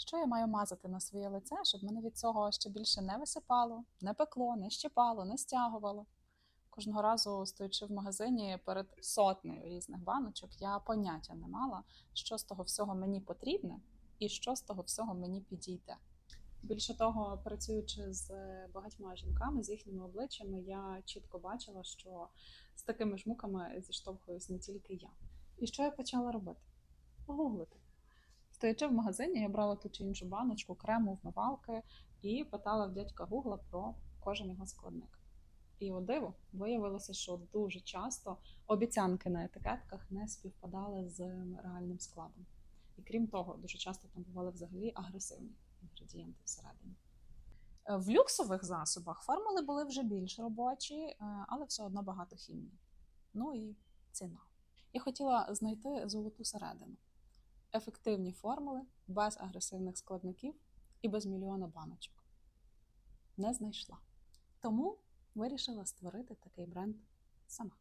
Що я маю мазати на своє лице, щоб мене від цього ще більше не висипало, не пекло, не щипало, не стягувало. Кожного разу, стоячи в магазині перед сотнею різних баночок, я поняття не мала, що з того всього мені потрібне і що з того всього мені підійде. Більше того, працюючи з багатьма жінками, з їхніми обличчями, я чітко бачила, що з такими ж муками зіштовхуюсь не тільки я. І що я почала робити? Гуглити. Стоячи в магазині, я брала ту чи іншу баночку, крему, вмивалки і питала в дядька Гугла про кожен його складник. І о диво виявилося, що дуже часто обіцянки на етикетках не співпадали з реальним складом. І крім того, дуже часто там бували взагалі агресивні інгредієнти всередині. Е, В люксових засобах формули були вже більш робочі, е, але все одно багато хімії. Ну і ціна. Я хотіла знайти золоту середину, ефективні формули без агресивних складників і без мільйона баночок. Не знайшла. Тому вирішила створити такий бренд сама.